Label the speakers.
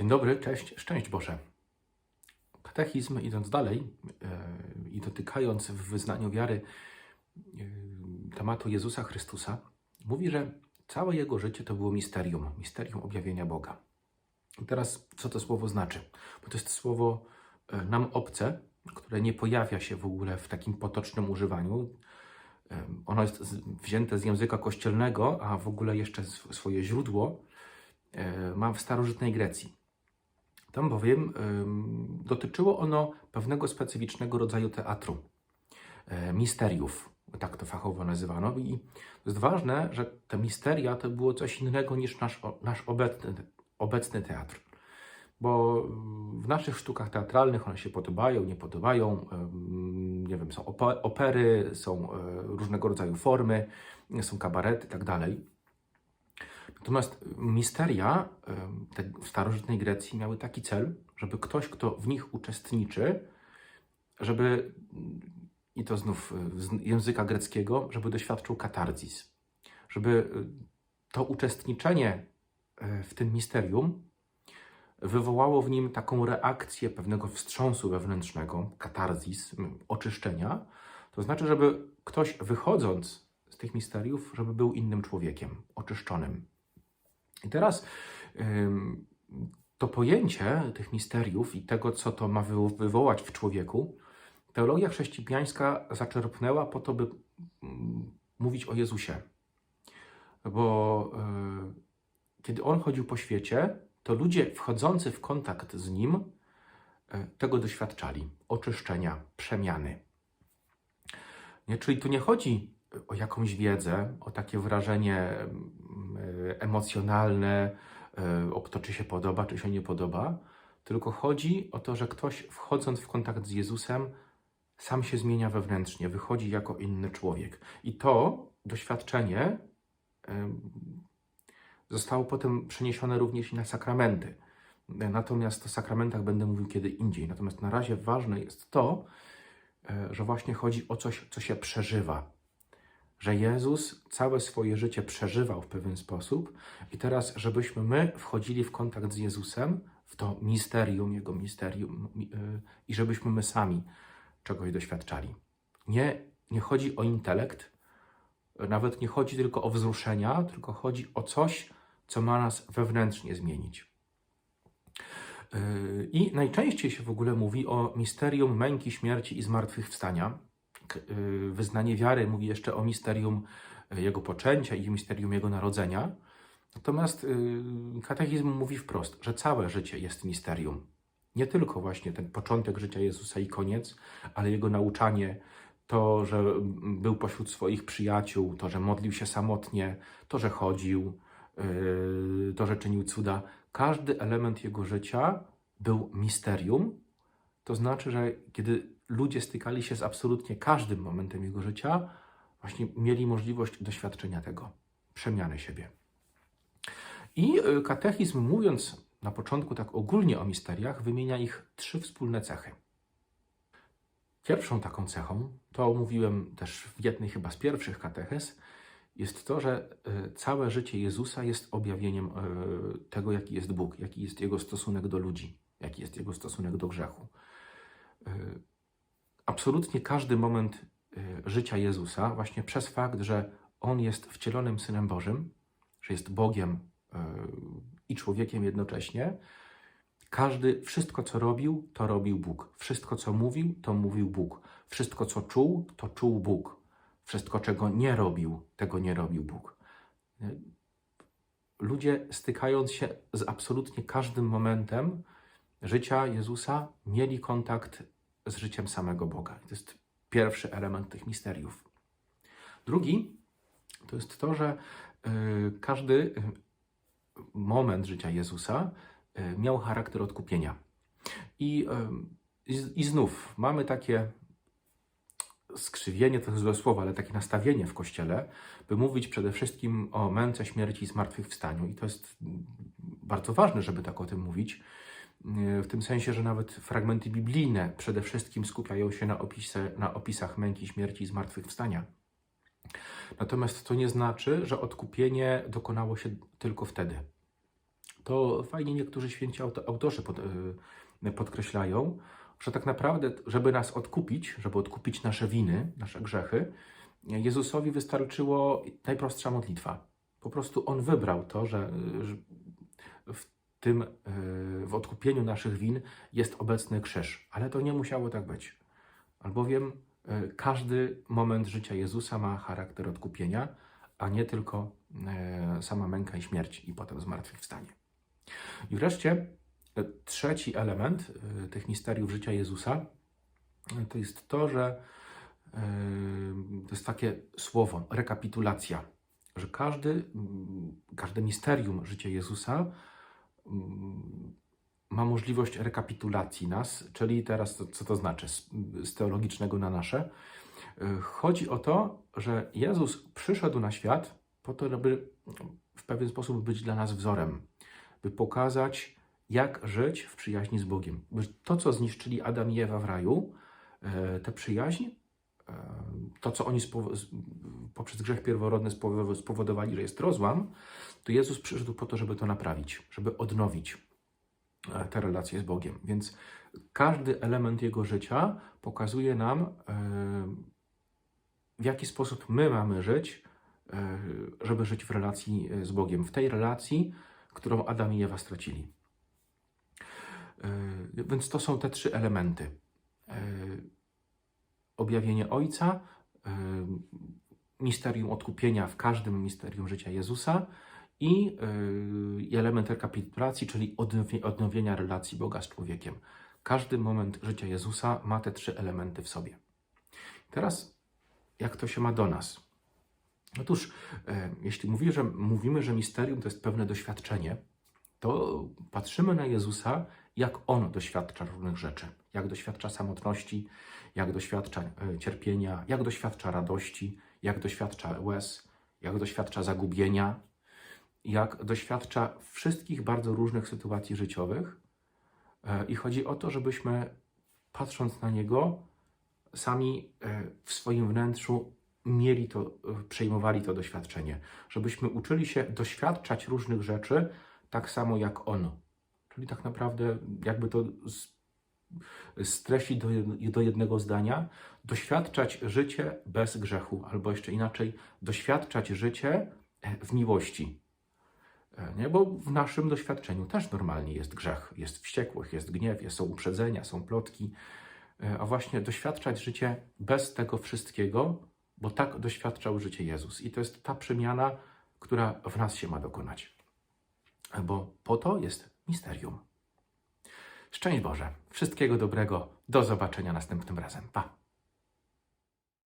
Speaker 1: Dzień dobry, cześć, szczęść Boże. Katechizm, idąc dalej e, i dotykając w wyznaniu wiary e, tematu Jezusa Chrystusa, mówi, że całe jego życie to było misterium, misterium objawienia Boga. I teraz, co to słowo znaczy? Bo to jest słowo e, nam obce, które nie pojawia się w ogóle w takim potocznym używaniu. Ono jest wzięte z języka kościelnego, a w ogóle jeszcze sw- swoje źródło ma w starożytnej Grecji. Tam bowiem dotyczyło ono pewnego specyficznego rodzaju teatru, e, misteriów, tak to fachowo nazywano. I jest ważne, że te misteria to było coś innego niż nasz, nasz obecny, obecny teatr. Bo w naszych sztukach teatralnych one się podobają, nie podobają, nie wiem, są ope- opery, są e, różnego rodzaju formy, są kabarety i tak dalej. Natomiast misteria w starożytnej Grecji miały taki cel, żeby ktoś, kto w nich uczestniczy, żeby, i to znów e, z języka greckiego, żeby doświadczył katarzis. Żeby e, to uczestniczenie e, w tym misterium wywołało w nim taką reakcję pewnego wstrząsu wewnętrznego, katarzis, oczyszczenia. To znaczy, żeby ktoś wychodząc z tych misteriów, żeby był innym człowiekiem, oczyszczonym. I teraz to pojęcie tych misteriów i tego, co to ma wy- wywołać w człowieku, teologia chrześcijańska zaczerpnęła po to, by mówić o Jezusie. Bo y, kiedy on chodził po świecie, to ludzie wchodzący w kontakt z nim y, tego doświadczali oczyszczenia, przemiany. Nie? Czyli tu nie chodzi o jakąś wiedzę, o takie wrażenie mm, e, emocjonalne, e, o to, czy się podoba, czy się nie podoba, tylko chodzi o to, że ktoś wchodząc w kontakt z Jezusem, sam się zmienia wewnętrznie, wychodzi jako inny człowiek. I to doświadczenie zostało potem przeniesione również i na sakramenty. Natomiast o sakramentach będę mówił kiedy indziej. Natomiast na razie ważne jest to, e, że właśnie chodzi o coś, co się przeżywa. Że Jezus całe swoje życie przeżywał w pewien sposób, i teraz, żebyśmy my wchodzili w kontakt z Jezusem, w to misterium, Jego misterium, mi- e, i żebyśmy my sami czegoś doświadczali. Nie, nie chodzi o intelekt, nawet nie chodzi tylko o wzruszenia, tylko chodzi o coś, co ma nas wewnętrznie zmienić. Yy, I najczęściej się w ogóle mówi o misterium męki, śmierci i zmartwychwstania. Yy, Wyznanie wiary mówi jeszcze o misterium yy, jego poczęcia i misterium jego narodzenia. Natomiast yy, katechizm mówi wprost, że całe życie jest misterium. Nie tylko właśnie ten początek życia Jezusa i koniec, ale jego nauczanie, to, że był pośród swoich przyjaciół, to, że modlił się samotnie, to, że chodził, yy, to, że czynił cuda. Każdy element jego życia był misterium. To znaczy, że kiedy ludzie stykali się z absolutnie każdym momentem jego życia, właśnie mieli możliwość doświadczenia tego, przemiany siebie. I y, katechizm, mówiąc na początku tak ogólnie o misteriach, wymienia ich trzy wspólne cechy. Pierwszą taką cechą, to mówiłem też w jednej chyba z pierwszych katechez, jest to, że y, całe życie Jezusa jest objawieniem y, tego, jaki jest Bóg, jaki jest Jego stosunek do ludzi, jaki jest Jego stosunek do grzechu. Y, Absolutnie każdy moment y, życia Jezusa, właśnie przez fakt, że On jest wcielonym Synem Bożym, że jest Bogiem y, i człowiekiem jednocześnie, każdy, wszystko co robił, to robił Bóg. Wszystko co mówił, to mówił Bóg. Wszystko co czuł, to czuł Bóg. Wszystko czego nie robił, tego nie robił Bóg. Ludzie stykając się z absolutnie każdym momentem życia Jezusa, mieli kontakt z życiem samego Boga. I To jest pierwszy element tych misteriów. Drugi to jest to, że y, każdy y, moment życia Jezusa y, miał charakter odkupienia. I, i, znów mamy takie skrzywienie, to jest złe słowo, ale takie nastawienie w Kościele, by mówić przede wszystkim o męce, śmierci i zmartwychwstaniu. I to jest bardzo ważne, żeby tak o tym mówić, w tym sensie, że nawet fragmenty biblijne przede wszystkim skupiają się na, opisy, na opisach męki, śmierci i zmartwychwstania. Natomiast to nie znaczy, że odkupienie dokonało się tylko wtedy. to fajnie niektórzy święci auto- autorzy pod, y, podkreślają, że tak naprawdę, żeby nas odkupić, żeby odkupić nasze winy, nasze grzechy, Jezusowi wystarczyło najprostsza modlitwa. Po prostu On wybrał to, że, że w tym, y, w odkupieniu naszych win jest obecny krzyż. Ale to nie musiało tak być. Albowiem y, każdy moment życia Jezusa ma charakter odkupienia, a nie tylko y, sama męka i śmierć i potem zmartwychwstanie. I wreszcie trzeci element tych misteriów życia Jezusa to jest to, że to jest takie słowo, rekapitulacja, że każdy, każde misterium życia Jezusa ma możliwość rekapitulacji nas, czyli teraz co to znaczy z, z teologicznego na nasze. Y, Chodzi o to, że Jezus przyszedł na świat po to, żeby w pewien sposób być dla nas wzorem, by pokazać, jak żyć w przyjaźni z Bogiem. Bo To, co zniszczyli Adam i Ewa w raju, e, tę przyjaźń, to, co oni poprzez grzech pierworodny spowo- spowodowali, że jest rozłam, to Jezus przyszedł po to, żeby to naprawić, żeby odnowić e, te relacje z Bogiem. Więc każdy element Jego życia pokazuje nam, e, w jaki sposób my mamy żyć, e, żeby żyć w relacji z Bogiem, w tej relacji, którą Adam i Ewa stracili. Więc to są te trzy elementy. Objawienie Ojca, e, misterium odkupienia w każdym misterium życia Jezusa i i element rekapitulacji, czyli odnowie- odnowienia relacji Boga z człowiekiem. Każdy moment życia Jezusa ma te trzy elementy w sobie. Teraz, jak to się ma do nas? Otóż, e, jeśli mówi, że, mówimy, że misterium to jest pewne doświadczenie, to patrzymy na Jezusa, jak On doświadcza różnych rzeczy. Jak doświadcza samotności, jak doświadcza e, cierpienia, jak doświadcza radości, jak doświadcza łez, jak doświadcza zagubienia, jak doświadcza wszystkich bardzo różnych sytuacji życiowych. E, I chodzi o to, żebyśmy patrząc na Niego, sami e, w swoim wnętrzu mieli to, przejmowali to doświadczenie, żebyśmy uczyli się doświadczać różnych rzeczy tak samo jak On. Czyli tak naprawdę, jakby to streścić do, do jednego zdania, doświadczać życie bez grzechu, albo jeszcze inaczej, doświadczać życie e, w miłości. E, Nie? Bo w naszym doświadczeniu też normalnie jest grzech, jest wściekłość, jest gniew, są uprzedzenia, są plotki, E, a właśnie doświadczać życie bez tego wszystkiego, bo tak doświadczał życie Jezus. I to jest ta przemiana, która w nas się ma dokonać. Bo po to jest misterium. Szczęść Boże, wszystkiego dobrego, do zobaczenia następnym razem. Pa!